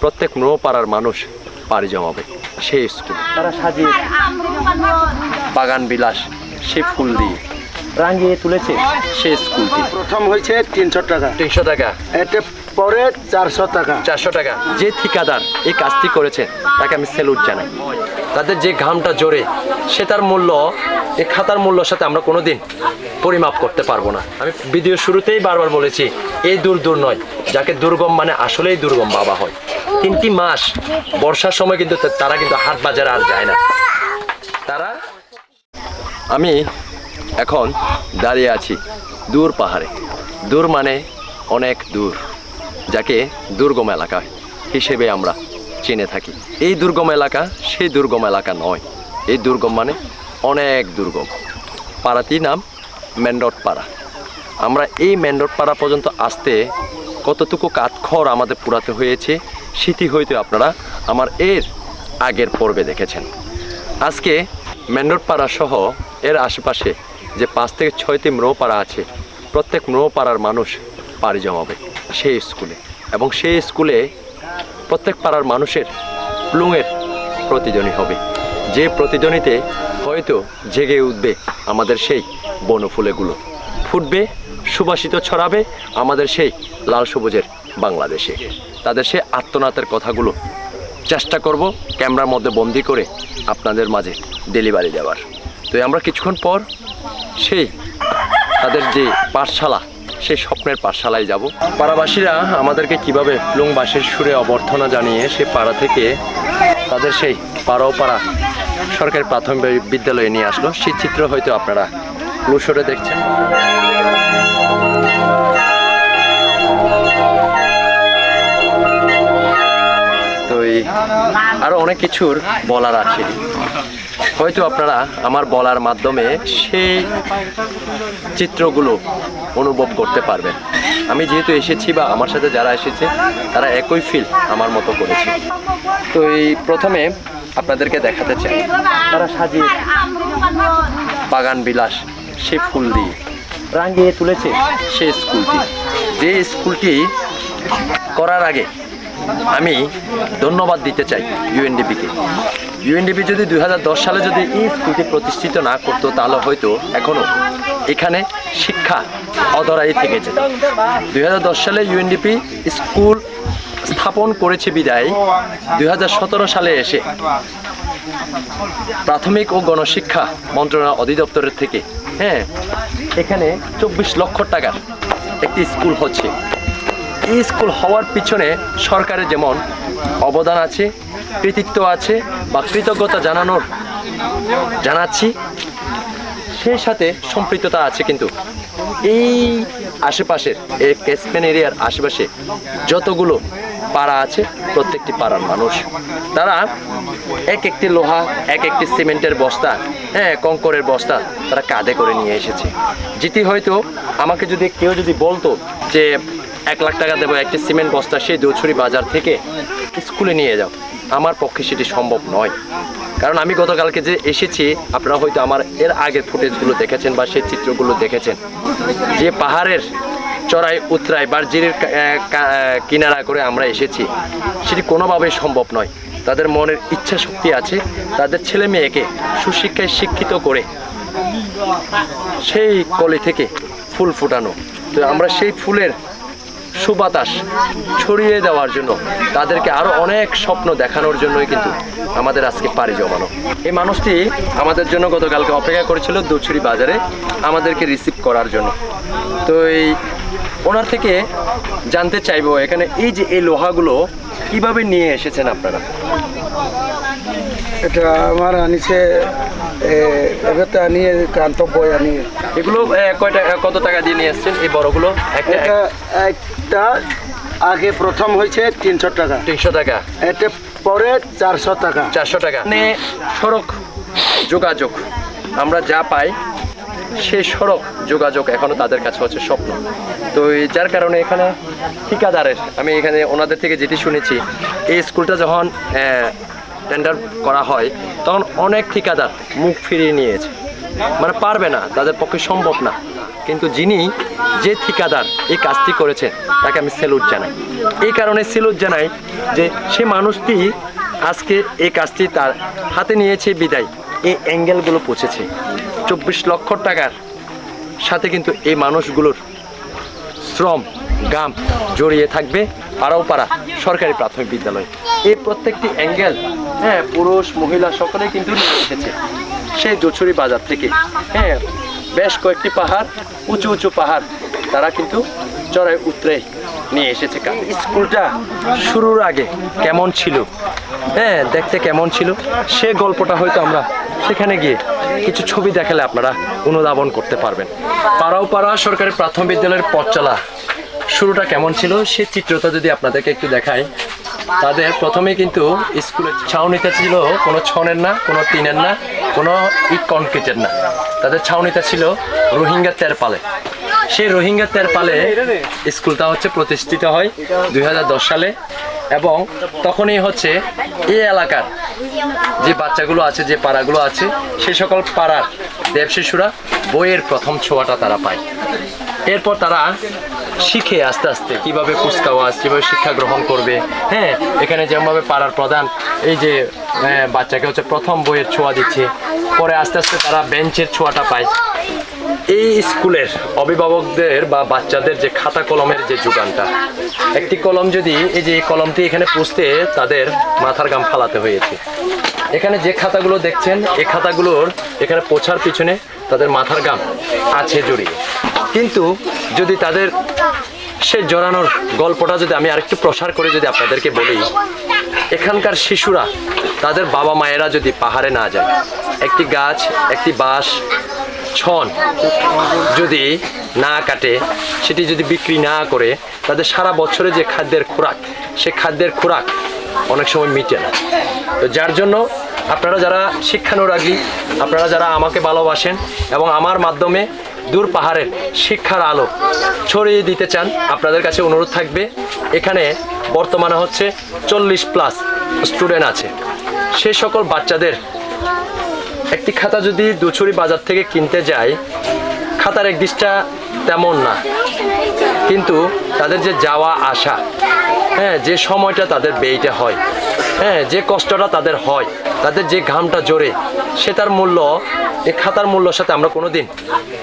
প্রত্যেক পাড়ার মানুষ পাড়ি জমাবে সেই স্কুল। তারা সাজিয়ে বাগান বিলাস সে ফুল দিয়ে। রাঙিয়ে তুলেছে। সে স্কুলটি প্রথম হয়েছে তিনশো টাকা। তিনশো টাকা। এতে পরে চারশো টাকা। চারশো টাকা। যে ঠিকাদার এই কাজটি করেছে তাকে আমি স্যালুট জানাই। তাদের যে ঘামটা জোরে, সে তার মূল্য এই খাতার মূল্যর সাথে আমরা কোনো দিন পরিমাপ করতে পারব না। আমি ভিডিও শুরুতেই বারবার বলেছি, এই দূর দূর নয়, যাকে দুর্গম মানে আসলেই দুর্গম বাবা হয়। তিনটি মাস, বর্ষার সময় কিন্তু তারা কিন্তু হাট বাজারে আর যায় না। তারা, আমি এখন দাঁড়িয়ে আছি দূর পাহাড়ে। দূর মানে অনেক দূর, যাকে দুর্গম এলাকা হিসেবে আমরা চিনে থাকি। এই দুর্গম এলাকা সেই দুর্গম এলাকা নয়। এই দুর্গম মানে অনেক দুর্গম। পাড়াটির নাম মেন্ডট পাড়া আমরা এই মেন্ডট পাড়া পর্যন্ত আসতে কতটুকু কাঠখড় আমাদের পুরাতে হয়েছে স্মৃতি হয়তো আপনারা আমার এর আগের পর্বে দেখেছেন। আজকে মেন্ডট পাড়া সহ এর আশেপাশে যে পাঁচ থেকে ছয়টি পাড়া আছে, প্রত্যেক পাড়ার মানুষ পাড়ি জমাবে সেই স্কুলে। এবং সেই স্কুলে প্রত্যেক পাড়ার মানুষের প্লুঙের প্রতিজনী হবে। যে প্রতিজনীতে হয়তো জেগে উঠবে আমাদের সেই বনফুলেগুলো। ফুটবে, সুবাসিত ছড়াবে আমাদের সেই লাল সবুজের বাংলাদেশে। তাদের সেই আত্মনাথের কথাগুলো চেষ্টা করব ক্যামেরার মধ্যে বন্দি করে আপনাদের মাঝে ডেলিভারি দেওয়ার। তো আমরা কিছুক্ষণ পর সেই তাদের যে পাঠশালা সেই স্বপ্নের পাঠশালায় যাব। পাড়াবাসীরা আমাদেরকে কীভাবে প্লুং বাসের সুরে অবর্থনা জানিয়ে সে পাড়া থেকে তাদের সেই পাড়াও পাড়া সরকারি প্রাথমিক বিদ্যালয়ে নিয়ে আসলো। সেই চিত্র হয়তো আপনারা ক্লুসরে দেখছেন। তো এই আরও অনেক কিছুর বলার আছে। হয়তো আপনারা আমার বলার মাধ্যমে সেই চিত্রগুলো অনুভব করতে পারবেন। আমি যেহেতু এসেছি বা আমার সাথে যারা এসেছে, তারা একই ফিল আমার মতো করেছে। তো এই প্রথমে আপনাদেরকে দেখাতে চাই। তারা সাজিয়ে বাগান বিলাস, সে ফুল দিয়ে রাঙিয়ে তুলেছে সেই স্কুলটি। যে স্কুলটি করার আগে আমি ধন্যবাদ দিতে চাই ইউএনডিপিকে ইউএনডিপি যদি দু হাজার দশ সালে যদি এই স্কুলটি প্রতিষ্ঠিত না করতো, তাহলে হয়তো এখনও এখানে শিক্ষা অধরাই থেকে যেত। দুই সালে ইউএনডিপি স্কুল স্থাপন করেছে বিদায়। দু হাজার সতেরো সালে এসে প্রাথমিক ও গণশিক্ষা মন্ত্রণালয় অধিদপ্তরের থেকে হ্যাঁ এখানে চব্বিশ লক্ষ টাকার একটি স্কুল হচ্ছে। এই স্কুল হওয়ার পিছনে সরকারের যেমন অবদান আছে, কৃতিত্ব আছে বা কৃতজ্ঞতা জানানোর, জানাচ্ছি। সেই সাথে সম্পৃক্ততা আছে কিন্তু। এই আশেপাশের, এই ক্যাসমেন এরিয়ার আশেপাশে যতগুলো পাড়া আছে, প্রত্যেকটি পাড়ার মানুষ। তারা এক একটি লোহা, এক একটি সিমেন্টের বস্তা হ্যাঁ কঙ্করের বস্তা তারা কাঁধে করে নিয়ে এসেছে। যেটি হয়তো আমাকে যদি কেউ যদি বলতো যে, এক লাখ টাকা দেবো, একটি সিমেন্ট বস্তা, সেই দৌছড়ি বাজার থেকে স্কুলে নিয়ে যাও। আমার পক্ষে সেটি সম্ভব নয়। কারণ আমি গতকালকে যে এসেছি আপনারা হয়তো আমার এর আগের ফুটেজগুলো দেখেছেন বা সেই চিত্রগুলো দেখেছেন। যে পাহাড়ের চড়াই উতরাই আহ, কিনারা করে আমরা এসেছি সেটি কোনোভাবেই সম্ভব নয়। তাদের মনের ইচ্ছা শক্তি আছে তাদের ছেলে মেয়েকে সুশিক্ষায় শিক্ষিত করে সেই কলি থেকে ফুল ফুটানো। তো আমরা সেই ফুলের সুবাতাস ছড়িয়ে দেওয়ার জন্য। তাদেরকে আরও অনেক স্বপ্ন দেখানোর জন্যই কিন্তু আমাদের আজকে পাড়ি জমানো। এই মানুষটি আমাদের জন্য গতকালকে অপেক্ষা করেছিল দুছড়ি বাজারে আমাদেরকে রিসিভ করার জন্য। তো এই ওনার থেকে জানতে চাইব, এখানে এই যে এই লোহাগুলো কীভাবে নিয়ে এসেছেন আপনারা? এটা আমার আনিছে এবার তো আনিয়ে কান্তব্য আনিয়ে। এগুলো কয়টা কত টাকা দিয়ে নিয়ে এসেছেন এই বড়গুলো? একটা একটা আগে প্রথম হয়েছে তিনশো টাকা। তিনশো টাকা। এটা পরে চারশো টাকা। চারশো টাকা। মানে সড়ক যোগাযোগ। আমরা যা পাই সে সড়ক যোগাযোগ এখনও তাদের কাছে হচ্ছে স্বপ্ন। তো যার কারণে এখানে ঠিকাদারের আমি এখানে ওনাদের থেকে যেটি শুনেছি এই স্কুলটা যখন টেন্ডার করা হয়, তখন অনেক ঠিকাদার মুখ ফিরিয়ে নিয়েছে। মানে পারবে না, তাদের পক্ষে সম্ভব না। কিন্তু যিনি যে ঠিকাদার এই কাজটি করেছেন, তাকে আমি সেলুট জানাই। এই কারণে সেলুট জানাই যে সে মানুষটি আজকে এই কাজটি তার হাতে নিয়েছে, বিদায়। এই অ্যাঙ্গেলগুলো পৌঁছেছে। চব্বিশ লক্ষ টাকার সাথে কিন্তু এই মানুষগুলোর শ্রম, গাম জড়িয়ে থাকবে পাড়াও পাড়া সরকারি প্রাথমিক বিদ্যালয়। এই প্রত্যেকটি অ্যাঙ্গেল হ্যাঁ পুরুষ, মহিলা সকলেই কিন্তু এসেছে। সেই জোছুরি বাজার থেকে। হ্যাঁ বেশ কয়েকটি পাহাড়, উঁচু উঁচু পাহাড়, তারা কিন্তু চড়াই উতরে নিয়ে এসেছে। স্কুলটা শুরুর আগে কেমন ছিল? হ্যাঁ দেখতে কেমন ছিল? সে গল্পটা হয়তো আমরা সেখানে গিয়ে কিছু ছবি দেখালে আপনারা অনুধাবন করতে পারবেন। পাড়াও পাড়া, সরকারি প্রাথমিক বিদ্যালয়ের পথচলা, শুরুটা কেমন ছিল? সে চিত্রটা যদি আপনাদেরকে একটু দেখাই। তাদের প্রথমে কিন্তু স্কুলের ছাউনিতে ছিল, কোনো ছনের না, কোনো টিনের না, কোনো ইট কনক্রিটের না। তাদের ছাউনিতে ছিল রোহিঙ্গা তেরপালে। সেই রোহিঙ্গা তেরপালে স্কুলটা হচ্ছে প্রতিষ্ঠিত হয় দু হাজার দশ সালে এবং তখনই হচ্ছে এই এলাকার যে বাচ্চাগুলো আছে, যে পাড়াগুলো আছে, সে সকল পাড়ার দেব শিশুরা বইয়ের প্রথম ছোঁয়াটা তারা পায়। এরপর তারা শিখে আস্তে আস্তে কীভাবে কুচকাওয়াজ কীভাবে শিক্ষা গ্রহণ করবে। হ্যাঁ এখানে যেমনভাবে পাড়ার প্রধান এই যে হ্যাঁ, বাচ্চাকে হচ্ছে প্রথম বইয়ের ছোঁয়া দিচ্ছে পরে আস্তে আস্তে তারা বেঞ্চের ছোঁয়াটা পায়। এই স্কুলের অভিভাবকদের বা বাচ্চাদের যে খাতা কলমের যে যোগানটা একটি কলম যদি এই যে কলমটি এখানে পুষতে তাদের মাথার গাম ফালাতে হয়েছে। এখানে যে খাতাগুলো দেখছেন এই খাতাগুলোর এখানে পোছার পিছনে তাদের মাথার গাম আছে জড়িয়ে। কিন্তু যদি তাদের সে জড়ানোর গল্পটা যদি আমি আরেকটু প্রসার করে যদি আপনাদেরকে বলি, এখানকার শিশুরা, তাদের বাবা মায়েরা যদি পাহাড়ে না যায়, একটি গাছ, একটি বাঁশ, ছন যদি না কাটে, সেটি যদি বিক্রি না করে, তাদের সারা বছরে যে খাদ্যের খোরাক, সে খাদ্যের খোরাক অনেক সময় মিটে না। তো যার জন্য আপনারা যারা শিক্ষানুরাগী, আপনারা যারা আমাকে ভালোবাসেন এবং আমার মাধ্যমে দূর পাহাড়ের শিক্ষার আলো ছড়িয়ে দিতে চান, আপনাদের কাছে অনুরোধ থাকবে, এখানে বর্তমানে হচ্ছে চল্লিশ প্লাস স্টুডেন্ট আছে। সেই সকল বাচ্চাদের একটি খাতা যদি দুছুরি বাজার থেকে কিনতে যায়, খাতার একদিশটা তেমন না। কিন্তু তাদের যে যাওয়া আসা হ্যাঁ যে সময়টা তাদের ব্যয়টা হয় হ্যাঁ যে কষ্টটা তাদের হয়, তাদের যে ঘামটা জোরে সেটার মূল্য এই খাতার মূল্যর সাথে আমরা কোনো দিন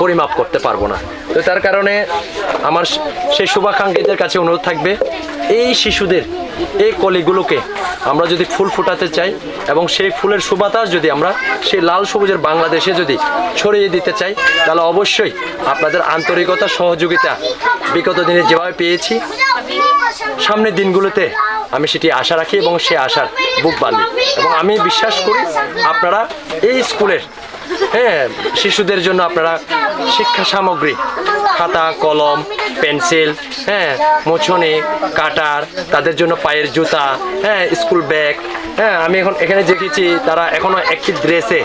পরিমাপ করতে পারব না। তো তার কারণে আমার সেই শুভাকাঙ্ক্ষীদের কাছে অনুরোধ থাকবে, এই শিশুদের এই কলিগুলোকে আমরা যদি ফুল ফুটাতে চাই এবং সেই ফুলের সুবাতাস যদি আমরা সেই লাল সবুজের বাংলাদেশে যদি ছড়িয়ে দিতে চাই, তাহলে অবশ্যই আপনাদের আন্তরিকতা, সহযোগিতা বিগত দিনে যেভাবে পেয়েছি, সামনের দিনগুলোতে আমি সেটি আশা রাখি এবং সে আশার বুক বাঁধি। এবং আমি বিশ্বাস করি আপনারা এই স্কুলের হ্যাঁ শিশুদের জন্য আপনারা শিক্ষা সামগ্রী খাতা, কলম, পেন্সিল হ্যাঁ মোছনে, কাটার, তাদের জন্য পায়ের জুতা হ্যাঁ স্কুল ব্যাগ হ্যাঁ আমি এখন এখানে দেখেছি তারা এখনও একটি ড্রেসে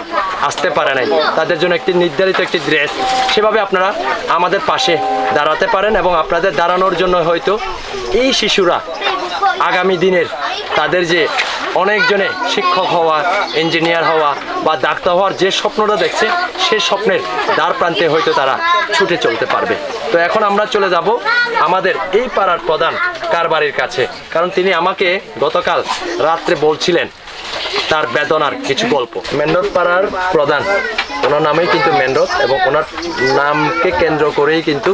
আসতে পারে নাই। তাদের জন্য একটি নির্ধারিত একটি ড্রেস। সেভাবে আপনারা আমাদের পাশে দাঁড়াতে পারেন এবং আপনাদের দাঁড়ানোর জন্য হয়তো এই শিশুরা আগামী দিনের তাদের যে অনেকজনে শিক্ষক হওয়া, ইঞ্জিনিয়ার হওয়া বা ডাক্তার হওয়ার যে স্বপ্নটা দেখছে সে স্বপ্নের দ্বার প্রান্তে হয়তো তারা ছুটে চলতে পারবে। তো এখন আমরা চলে যাব আমাদের এই পাড়ার প্রধান কারবারির কাছে। কারণ তিনি আমাকে গতকাল রাত্রে বলছিলেন তার বেদনার কিছু গল্প। মেন্ডত পাড়ার প্রধান, ওনার নামেই কিন্তু মেন্ডত এবং ওনার নামকে কেন্দ্র করেই কিন্তু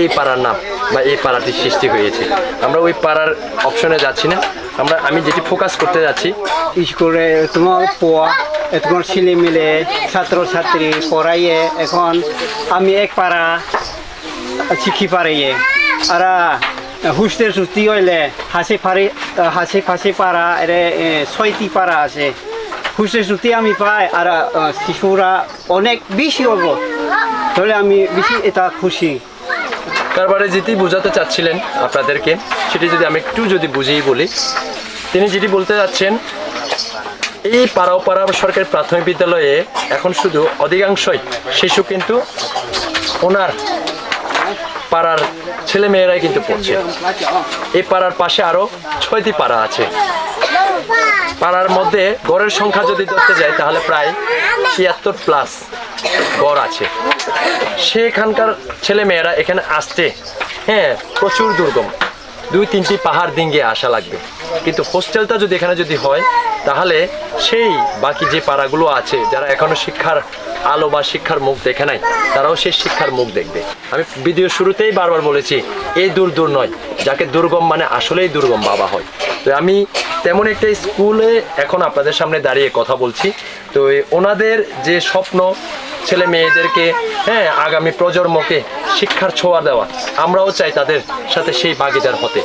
এই পাড়ার নাম বা এই পাড়াটি সৃষ্টি হয়েছে। আমরা ওই পাড়ার অপশনে যাচ্ছি না। আমরা, আমি যেটি ফোকাস করতে যাচ্ছি। স্কুলে তোমার পোয়া তোমার ছেলে মিলে ছাত্র ছাত্রী পড়াইয়ে, এখন আমি এক পাড়া শিখি পারাইয়ে আর হুস্তের সুস্থি হইলে হাসি ফারি হাসি ফাঁসি পাড়া, এরে ছয়টি পাড়া আছে। হুস্তের সুতি আমি পাই, আর, শিশুরা অনেক বেশি হব তাহলে আমি বেশি এটা খুশি। কারবারে যেটি বোঝাতে চাচ্ছিলেন আপনাদেরকে, সেটি যদি আমি একটু যদি বুঝিয়ে বলি, তিনি যেটি বলতে যাচ্ছেন, এই পাড়াও পাড়া সরকারি প্রাথমিক বিদ্যালয়ে এখন শুধু অধিকাংশই শিশু কিন্তু ওনার পাড়ার ছেলে মেয়েরাই কিন্তু পড়ছে। এই পাড়ার পাশে আরও ছয়টি পাড়া আছে। পাড়ার মধ্যে গড়ের সংখ্যা যদি ধরতে যায় তাহলে প্রায় ছিয়াত্তর প্লাস গড় আছে। সেখানকার ছেলে মেয়েরা এখানে আসতে হ্যাঁ প্রচুর দুর্গম। দুই, তিনটি পাহাড় ডিঙ্গিয়ে আসা লাগবে। কিন্তু হোস্টেলটা যদি এখানে যদি হয়, তাহলে সেই বাকি যে পাড়াগুলো আছে, যারা এখনও শিক্ষার আলো বা শিক্ষার মুখ দেখে নাই, তারাও সেই শিক্ষার মুখ দেখবে। আমি ভিডিও শুরুতেই বারবার বলেছি এই দূর দূর নয়, যাকে দুর্গম মানে আসলেই দুর্গম বাবা হয়। তো আমি তেমন একটা স্কুলে এখন আপনাদের সামনে দাঁড়িয়ে কথা বলছি। তো ওনাদের যে স্বপ্ন ছেলে মেয়েদেরকে হ্যাঁ আগামী প্রজন্মকে শিক্ষার ছোঁয়া দেওয়া। আমরাও চাই তাদের সাথে সেই ভাগিদার হতে।